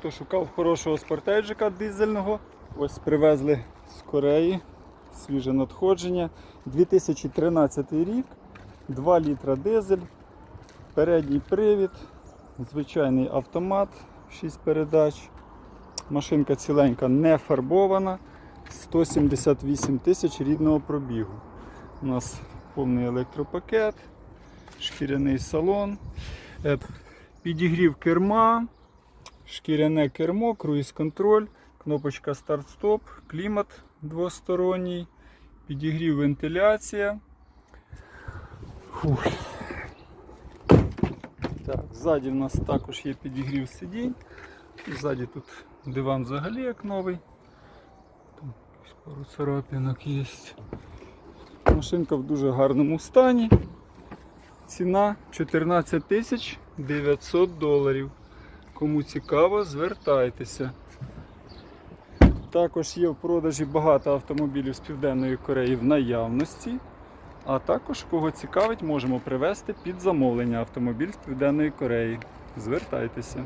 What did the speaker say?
Хто шукав хорошого спортейджика дизельного, ось привезли з Кореї свіже надходження. 2013 рік, 2 літра дизель, передній привід, звичайний автомат, 6 передач. Машинка ціленька не фарбована. 178 тисяч рідного пробігу. У нас повний електропакет, шкіряний салон, е, підігрів керма, шкіряне кермо, круїз-контроль, кнопочка старт-стоп, клімат двосторонній, підігрів вентиляція. Фух. Так, ззаді в нас також є підігрів сидінь. Ззаді тут диван взагалі як новий. Там пару царапинок є. Машинка в дуже гарному стані. Ціна 14 тисяч 900 доларів. Кому цікаво, звертайтеся. Також є в продажі багато автомобілів з Південної Кореї в наявності. А також, кого цікавить, можемо привезти під замовлення автомобіль з Південної Кореї. Звертайтеся.